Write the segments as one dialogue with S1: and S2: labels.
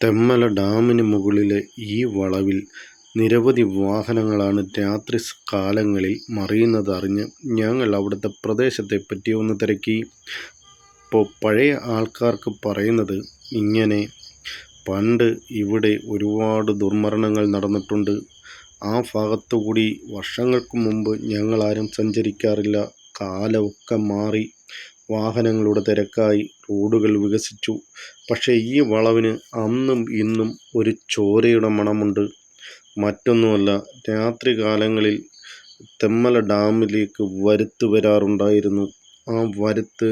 S1: തെന്മല ഡാമിന് മുകളിലെ ഈ വളവിൽ നിരവധി വാഹനങ്ങളാണ് രാത്രി കാലങ്ങളിൽ മറിയുന്നതറിഞ്ഞ് ഞങ്ങൾ അവിടുത്തെ പ്രദേശത്തെപ്പറ്റി ഒന്ന് തിരക്കി. ഇപ്പോൾ പഴയ ആൾക്കാർക്ക് പറയുന്നത് ഇങ്ങനെ പണ്ട് ഇവിടെ ഒരുപാട് ദുർമരണങ്ങൾ നടന്നിട്ടുണ്ട്. ആ ഭാഗത്തുകൂടി വർഷങ്ങൾക്ക് മുമ്പ് ഞങ്ങളാരും സഞ്ചരിക്കാറില്ല. കാലമൊക്കെ മാറി വാഹനങ്ങളുടെ തിരക്കായി. റോഡുകൾ വികസിച്ചു. പക്ഷേ ഈ വളവിന് അന്നും ഇന്നും ഒരു ചോരയുടെ മണമുണ്ട്. മറ്റൊന്നുമല്ല രാത്രികാലങ്ങളിൽ തെമ്മല ഡാമിലേക്ക് വരുത്ത് വരാറുണ്ടായിരുന്നു. ആ വരുത്ത്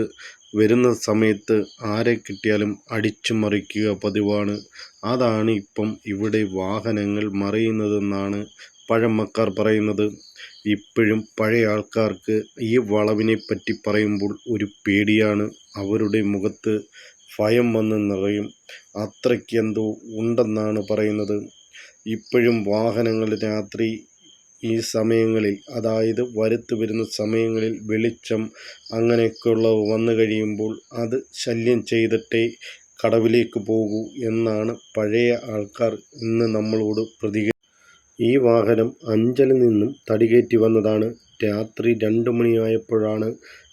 S1: വരുന്ന സമയത്ത് ആരെ കിട്ടിയാലും അടിച്ചു മറിക്കുക പതിവാണ്. അതാണ് ഇപ്പം ഇവിടെ വാഹനങ്ങൾ മറിയുന്നതെന്നാണ് പഴമക്കാർ പറയുന്നത്. ഇപ്പോഴും പഴയ ആൾക്കാർക്ക് ഈ വളവിനെ പറ്റി പറയുമ്പോൾ ഒരു പേടിയാണ്. അവരുടെ മുഖത്ത് ഭയം വന്ന് നിറയും. അത്രയ്ക്കെന്തോ ഉണ്ടെന്നാണ് പറയുന്നത്. ഇപ്പോഴും വാഹനങ്ങൾ രാത്രി ഈ സമയങ്ങളിൽ അതായത് വരുത്ത് വരുന്ന സമയങ്ങളിൽ വെളിച്ചം അങ്ങനെയൊക്കെയുള്ളവ വന്നു കഴിയുമ്പോൾ അത് ശല്യം ചെയ്തിട്ടേ കടവിലേക്ക് പോകൂ എന്നാണ് പഴയ ആൾക്കാർ ഇന്ന് നമ്മളോട് പ്രതികരി ഈ വാഹനം അഞ്ചലിൽ നിന്നും തടികേറ്റി വന്നതാണ്. രാത്രി രണ്ട് മണിയായപ്പോഴാണ്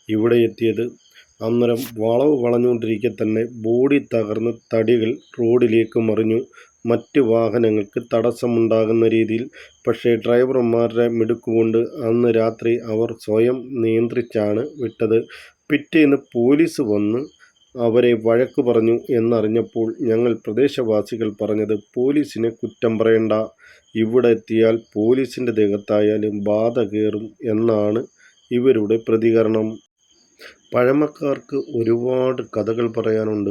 S1: ഇവിടെ എത്തിയത്. അന്നേരം വളവ് വളഞ്ഞുകൊണ്ടിരിക്കെ തന്നെ ബോഡി തകർന്ന് തടികൾ റോഡിലേക്ക് മറിഞ്ഞു. മറ്റ് വാഹനങ്ങൾക്ക് തടസ്സമുണ്ടാകുന്ന രീതിയിൽ. പക്ഷേ ഡ്രൈവർമാരുടെ മിടുക്കുകൊണ്ട് അന്ന് രാത്രി അവർ സ്വയം നിയന്ത്രിച്ചാണ് വിട്ടത്. പിറ്റേന്ന് പോലീസ് വന്ന് അവരെ വഴക്ക് പറഞ്ഞു എന്നറിഞ്ഞപ്പോൾ ഞങ്ങൾ പ്രദേശവാസികൾ പറഞ്ഞത് പോലീസിനെ കുറ്റം പറയണ്ട. ഇവിടെ എത്തിയാൽ പോലീസിന്റെ ദേഹത്തായാലും ബാധ കയറും എന്നാണ് ഇവരുടെ പ്രതികരണം. പഴമക്കാർക്ക് ഒരുപാട് കഥകൾ പറയാനുണ്ട്.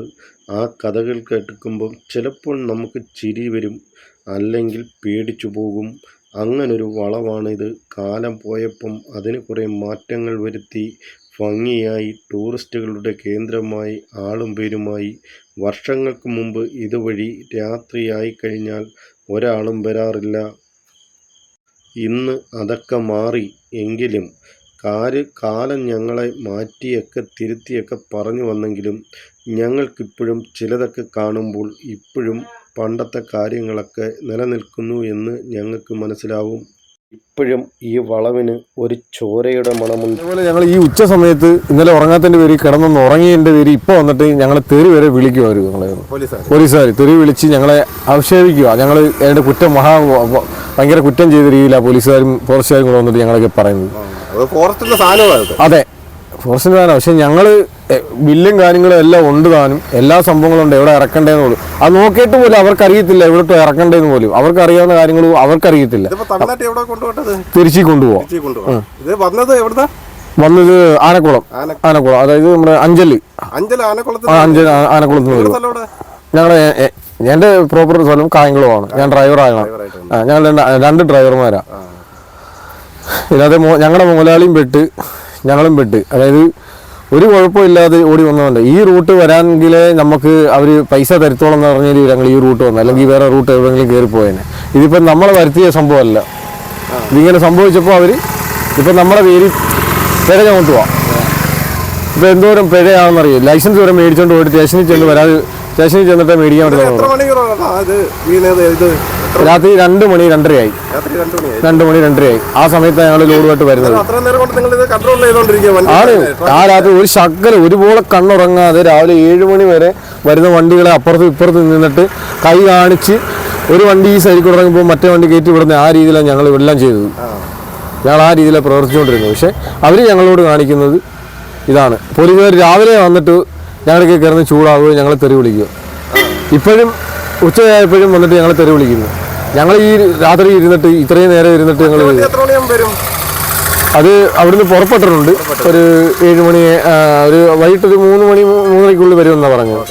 S1: ആ കഥകൾ കേൾക്കുമ്പോൾ ചിലപ്പോൾ നമുക്ക് ചിരി വരും. അല്ലെങ്കിൽ പേടിച്ചു പോകും. അങ്ങനൊരു വളവാണിത്. കാലം പോയപ്പം അതിന് കുറേ മാറ്റങ്ങൾ വരുത്തി ഭംഗിയായി. ടൂറിസ്റ്റുകളുടെ കേന്ദ്രമായി ആളും പേരുമായി. വർഷങ്ങൾക്ക് മുമ്പ് ഇതുവഴി രാത്രിയായി കഴിഞ്ഞാൽ ഒരാളും വരാറില്ല. ഇന്ന് അതൊക്കെ മാറി. എങ്കിലും കാലം ഞങ്ങളെ മാറ്റിയൊക്കെ തിരുത്തിയൊക്കെ പറഞ്ഞു വന്നെങ്കിലും ഞങ്ങൾക്കിപ്പോഴും ചിലതൊക്കെ കാണുമ്പോൾ ഇപ്പോഴും പണ്ടത്തെ കാര്യങ്ങളൊക്കെ നിലനിൽക്കുന്നു എന്ന് ഞങ്ങൾക്ക് മനസ്സിലാവും. ഇപ്പോഴും ഈ വളവിന് ഒരു ചോരയുടെ മണമുണ്ട്.
S2: അതുപോലെ ഞങ്ങൾ ഈ ഉച്ച സമയത്ത് ഇന്നലെ ഉറങ്ങാത്തതിന്റെ പേര് കിടന്നൊന്ന് ഉറങ്ങിയതിന്റെ പേര് ഇപ്പോൾ വന്നിട്ട് ഞങ്ങൾ തെറി വരെ വിളിക്കും അവർ ഞങ്ങളെ പോലീസുകാർ തെറി വിളിച്ച് ഞങ്ങളെ അവക്ഷേപിക്കുക ഞങ്ങൾ അതിന്റെ കുറ്റം മഹാ ഭയങ്കര കുറ്റം ചെയ്ത രീതിയിലാണ് പോലീസുകാരും ഫോറസ്റ്റുകാരും കൂടെ വന്നിട്ട് ഞങ്ങളൊക്കെ പറയുന്നത്.
S3: ഫോറസ്റ്റിന്റെ സാധനമാണ്
S2: അതെ ഫോറസ്റ്റിന്റെ സാധനം. പക്ഷെ ഞങ്ങൾ ബില്ലും കാര്യങ്ങളും എല്ലാം ഉണ്ട് താനും. എല്ലാ സംഭവങ്ങളും ഉണ്ട്. എവിടെ ഇറക്കണ്ടേന്ന് പോലും. അത് നോക്കിയിട്ട് പോലും അവർക്കറിയത്തില്ല എവിടെട്ട് ഇറക്കണ്ടേന്ന് പോലും. അവർക്ക് അറിയാവുന്ന കാര്യങ്ങളും അവർക്കറിയത്തില്ല.
S3: എവിടെ
S2: തിരിച്ചു കൊണ്ടുപോകാം
S3: ഇത് വന്നത് എവിടുന്നാ?
S2: വന്നത് ആനക്കുളം.
S3: ആന-
S2: ആനക്കുളം. അതായത് നമ്മുടെ
S3: അഞ്ചൽ.
S2: അഞ്ചൽ ആനക്കുളത്ത് ആനക്കുളത്ത് നിന്ന് വരും
S3: സ്ഥലം എവിടെ
S2: ഞങ്ങളെ എ- എന്റെ പ്രോപ്പർ സ്ഥലം കായംകുളമാണ് ഞാൻ ഡ്രൈവറാണ് ഞങ്ങൾ രണ്ട് ഡ്രൈവർമാരാ ഇല്ലാതെ ഞങ്ങളുടെ മുതലാളിയും പെട്ട് ഞങ്ങളും പെട്ട്. അതായത് ഒരു കുഴപ്പമില്ലാതെ ഓടി വന്നതല്ല ഈ റൂട്ട് വരാമെങ്കിലേ നമുക്ക് അവർ പൈസ തരത്തോളം എന്ന് പറഞ്ഞാൽ ഞങ്ങൾ ഈ റൂട്ട് വന്നു അല്ലെങ്കിൽ വേറെ റൂട്ട് എവിടെയെങ്കിലും കയറി പോയേനെ. ഇതിപ്പം നമ്മൾ വരുത്തിയ സംഭവമല്ല. ഇതിങ്ങനെ സംഭവിച്ചപ്പോൾ അവർ ഇപ്പം നമ്മുടെ പേര് പിഴ ചുമത്തുക ഇപ്പം എന്തോരം പിഴയാണെന്നറിയോ ലൈസൻസ് വരെ മേടിച്ചോണ്ട് പോയിട്ട് സ്റ്റേഷനിൽ ചെന്ന് വരാതെ സ്റ്റേഷനിൽ ചെന്നിട്ട് മേടിക്കാൻ പറ്റുന്നത് രാത്രി രണ്ട് മണി രണ്ടരയായി.
S3: രണ്ടു
S2: മണി രണ്ടരയായി. ആ സമയത്താണ് ഞങ്ങൾ ലോഡുമായിട്ട് വരുന്നത്. ആണ്. ആ രാത്രി ഒരു ശകലം ഒരുപോലെ കണ്ണുറങ്ങാതെ രാവിലെ ഏഴ് മണി വരെ വരുന്ന വണ്ടികളെ അപ്പുറത്തും ഇപ്പുറത്തും നിന്നിട്ട് കൈ കാണിച്ച് ഒരു വണ്ടി ഈ സൈഡിൽ കൂടെ ഇറങ്ങുമ്പോൾ മറ്റേ വണ്ടി കയറ്റി വിടുന്ന ആ രീതിയിലാണ് ഞങ്ങൾ എല്ലാം ചെയ്തത്. ഞങ്ങൾ ആ രീതിയിലാണ് പ്രവർത്തിച്ചുകൊണ്ടിരുന്നത്. പക്ഷേ അവർ ഞങ്ങളോട് കാണിക്കുന്നത് ഇതാണ്. പോലീസുകാർ രാവിലെ വന്നിട്ട് ഞങ്ങൾക്ക് കിടന്ന് ചൂടാവുകയും ഞങ്ങളെ തെറി വിളിക്കുക ഇപ്പോഴും ഉച്ചയായപ്പോഴും വന്നിട്ട് ഞങ്ങളെ തെറി വിളിക്കുന്നു. ഞങ്ങൾ ഈ രാത്രി ഇരുന്നിട്ട് ഇത്രയും നേരം ഇരുന്നിട്ട് ഞങ്ങൾ അത് അവിടുന്ന് പുറപ്പെട്ടിട്ടുണ്ട്. ഒരു ഏഴ് മണി ഒരു വൈകിട്ട് ഒരു മൂന്ന് മണി മൂന്നരയ്ക്കുള്ളിൽ വരുമെന്നാണ് പറഞ്ഞത്.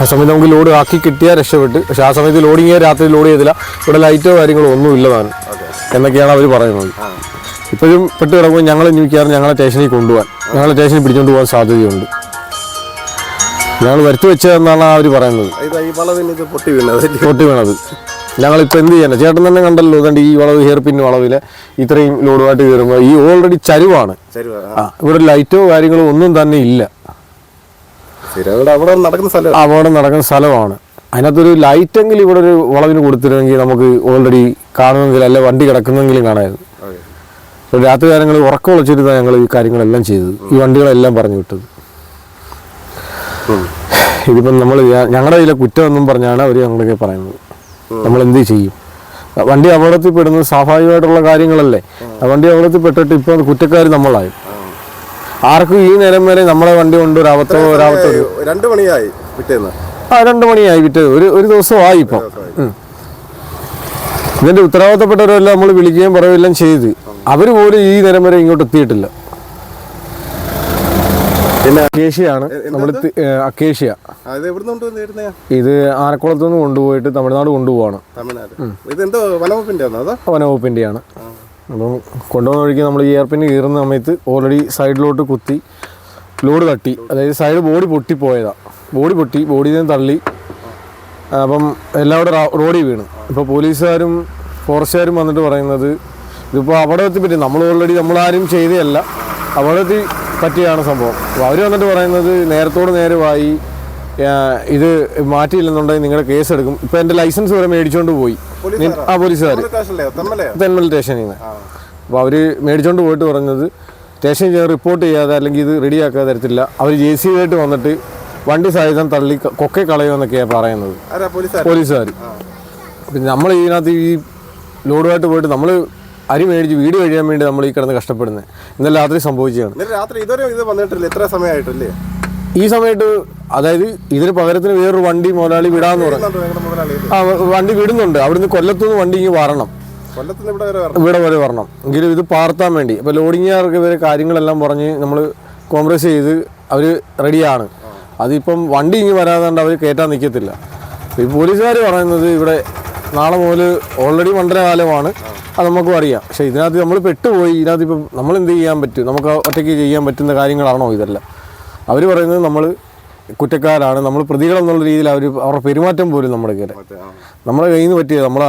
S2: ആ സമയത്ത് നമുക്ക് ലോഡ് ആക്കി കിട്ടിയാൽ രക്ഷപ്പെട്ട്. പക്ഷെ ആ സമയത്ത് ലോഡിങ് രാത്രി ലോഡ് ചെയ്തില്ല. ഇവിടെ ലൈറ്റോ കാര്യങ്ങളോ ഒന്നും ഇല്ലതാണ് എന്നൊക്കെയാണ് അവർ പറയുന്നത്. ഇപ്പോഴും പെട്ട് കിടക്കുമ്പോൾ ഞങ്ങൾ മിക്കവാറും ഞങ്ങളെ സ്റ്റേഷനിൽ കൊണ്ടുപോകാൻ ഞങ്ങളെ സ്റ്റേഷനിൽ പിടിച്ചുകൊണ്ട് പോകാൻ സാധ്യതയുണ്ട്. ഞങ്ങൾ വരുത്തി വെച്ചതെന്നാണ് അവർ പറയുന്നത്.
S3: പൊട്ടി വീണത്.
S2: പൊട്ടി വീണത്. ഞങ്ങളിപ്പോൾ എന്ത് ചെയ്യണം? ചേട്ടൻ തന്നെ കണ്ടല്ലോ അതുകൊണ്ട് ഈ വളവ് ഹെയർ പിൻ വളവിൽ ഇത്രയും ലോഡുമായിട്ട് കയറുമ്പോൾ ഈ ഓൾറെഡി ചരിവാണ്. ആ. ഇവിടെ ലൈറ്റോ കാര്യങ്ങളോ ഒന്നും തന്നെ ഇല്ല.
S3: അവിടെ നടക്കുന്ന
S2: സ്ഥലമാണ്. അതിനകത്തൊരു ലൈറ്റെങ്കിലും ഇവിടെ ഒരു വളവിന് കൊടുത്തിരുന്നെങ്കിൽ നമുക്ക് ഓൾറെഡി കാണുമെങ്കിൽ അല്ലെ വണ്ടി കിടക്കുന്നെങ്കിലും കാണാമായിരുന്നു. ഒരു രാത്രി കാലങ്ങളിൽ ഉറക്കം വിളിച്ചിരുന്ന ഞങ്ങൾ ഈ കാര്യങ്ങളെല്ലാം ചെയ്തത്. ഈ വണ്ടികളെല്ലാം പറഞ്ഞു വിട്ടത്. ഇതിപ്പം നമ്മൾ ഞങ്ങളുടെ കയ്യിലെ കുറ്റം എന്നും പറഞ്ഞാണ് അവർ ഞങ്ങളൊക്കെ പറയുന്നത്. നമ്മൾ എന്ത് ചെയ്യും വണ്ടി അപകടത്തിൽ പെടുന്നത് സ്വാഭാവികമായിട്ടുള്ള കാര്യങ്ങളല്ലേ? വണ്ടി അപകടത്തിൽ പെട്ടിട്ട് ഇപ്പൊ കുറ്റക്കാർ നമ്മളായി. ആർക്കും ഈ നേരം വരെ നമ്മളെ വണ്ടി കൊണ്ട് ഒരു ഒരാപത്തോ ഒരു
S3: രണ്ട് മണിയായി പിറ്റേന്ന്.
S2: ആ രണ്ട് മണിയായി വിറ്റത് ഒരു ഒരു ദിവസം ഇപ്പം. ഇപ്പൊ ഇതിന്റെ ഉത്തരവാദിത്തപ്പെട്ടവരെല്ലാം നമ്മൾ വിളിക്കുകയും പറയുകയും എല്ലാം ചെയ്ത്. അവർ പോലും ഈ നേരം വരെ ഇങ്ങോട്ട് എത്തിയിട്ടില്ല. അക്കേഷ്യയാണ്. നമ്മൾ അക്കേഷ്യ. ഇത് ആനക്കുളത്തു നിന്ന് കൊണ്ടുപോയിട്ട് തമിഴ്നാട് കൊണ്ടുപോവാണ്.
S3: തമിഴ്നാട്. ഇതെന്തോ വനവകുപ്പിന്റെ ആണോ അതോ
S2: വനവകുപ്പിന്റെയാണ് അപ്പം കൊണ്ടുപോകുന്ന വഴിക്ക് നമ്മൾ ഈ എയർപിന് കീറുന്ന സമയത്ത് ഓൾറെഡി സൈഡിലോട്ട് കുത്തി ലോഡ് തട്ടി. അതായത് സൈഡ് ബോഡി പൊട്ടിപ്പോയതാണ് ബോഡി പൊട്ടി ബോഡിയിൽ നിന്ന് തള്ളി. അപ്പം എല്ലാവരും റോഡിൽ വീണ്. ഇപ്പോൾ പോലീസുകാരും ഫോറസ്റ്റുകാരും വന്നിട്ട് പറയുന്നത് ഇതിപ്പോൾ അപകടത്തിൽ പറ്റി നമ്മൾ ഓൾറെഡി നമ്മളാരും ചെയ്തതല്ല. അപകടത്തിൽ പറ്റിയാണ് സംഭവം. അപ്പോൾ അവർ വന്നിട്ട് പറയുന്നത് നേരത്തോട് നേരമായി ഇത് മാറ്റിയില്ലെന്നുണ്ടെങ്കിൽ നിങ്ങളുടെ കേസ് എടുക്കും ഇപ്പം എന്റെ ലൈസൻസ് വരെ മേടിച്ചുകൊണ്ട് പോയി. ആ പോലീസുകാർ തെന്മൽ സ്റ്റേഷനിൽ നിന്ന്. അപ്പോൾ അവർ മേടിച്ചുകൊണ്ട് പോയിട്ട് പറഞ്ഞത് സ്റ്റേഷനിൽ ചെന്ന് റിപ്പോർട്ട് ചെയ്യാതെ അല്ലെങ്കിൽ ഇത് റെഡിയാക്കാതെ തരത്തില്ല. അവർ ജെ സി ആയിട്ട് വന്നിട്ട് വണ്ടി സഹിതം തള്ളി കൊക്കെ കൊക്കെ കളയുമെന്നൊക്കെയാണ് പറയുന്നത്.
S3: പോലീസുകാർ
S2: പിന്നെ നമ്മൾ ഇതിനകത്ത് ഈ ലോഡുമായിട്ട് പോയിട്ട് നമ്മൾ അരി മേടിച്ച് വീട് കഴിയാൻ വേണ്ടി നമ്മൾ ഈ കിടന്ന് കഷ്ടപ്പെടുന്നത്. ഇന്നലെ രാത്രി സംഭവിച്ചതാണ്.
S3: രാത്രി ഇതുവരെ ഇത് വന്നിട്ടില്ല. എത്ര സമയമായിട്ടല്ലേ?
S2: ഈ സമയത്ത് അതായത് ഇതിന് പകരത്തിന് വേറൊരു വണ്ടി മുതലാളി വിടാന്ന് പറഞ്ഞു. ആ വണ്ടി വിടുന്നുണ്ട്. അവിടുന്ന് കൊല്ലത്തുനിന്ന് വണ്ടി ഇങ്ങ് വരണം.
S3: ഇവിടെ വരെ വരണം.
S2: എങ്കിലും ഇത് പാർത്താൻ വേണ്ടി. ഇപ്പൊ ലോഡിങ്ങാർക്ക് ഇവരെ കാര്യങ്ങളെല്ലാം പറഞ്ഞ് നമ്മൾ കോംപ്രസ് ചെയ്ത് അവർ റെഡിയാണ്. അതിപ്പം വണ്ടി ഇങ്ങ് വരാതെ അവർ കയറ്റാൻ നിൽക്കത്തില്ല ഈ പോലീസുകാർ പറയുന്നത് ഇവിടെ നാളെ മുതൽ ഓൾറെഡി മണ്ഡല കാലമാണ്. അത് നമുക്കും അറിയാം. പക്ഷേ ഇതിനകത്ത് നമ്മൾ പെട്ടുപോയി ഇതിനകത്ത് ഇപ്പം നമ്മൾ എന്ത് ചെയ്യാൻ പറ്റും? നമുക്ക് ഒറ്റയ്ക്ക് ചെയ്യാൻ പറ്റുന്ന കാര്യങ്ങളാണോ ഇതെല്ലാം? അവർ പറയുന്നത് നമ്മൾ കുറ്റക്കാരാണ്. നമ്മൾ പ്രതികളെന്നുള്ള രീതിയിൽ അവർ അവരുടെ പെരുമാറ്റം പോലും നമ്മുടെ കയറി. നമ്മുടെ കയ്യിൽ നിന്ന് പറ്റിയത്. നമ്മൾ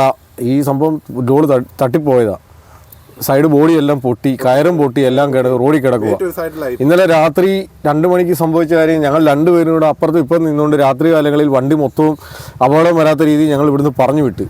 S2: ഈ സംഭവം ഡോൾ തട്ടിപ്പോയതാ. സൈഡ് ബോഡി എല്ലാം പൊട്ടി കയറും പൊട്ടി എല്ലാം കിടക്കും റോഡിൽ കിടക്കുക ഇന്നലെ രാത്രി രണ്ട് മണിക്ക് സംഭവിച്ച കാര്യം ഞങ്ങൾ രണ്ടുപേരും കൂടെ അപ്പുറത്ത് ഇപ്പം നിന്നുകൊണ്ട് രാത്രി കാലങ്ങളിൽ വണ്ടി മൊത്തവും അപകടം വരാത്ത രീതിയിൽ ഞങ്ങൾ ഇവിടുന്ന് പറഞ്ഞു വിട്ട്.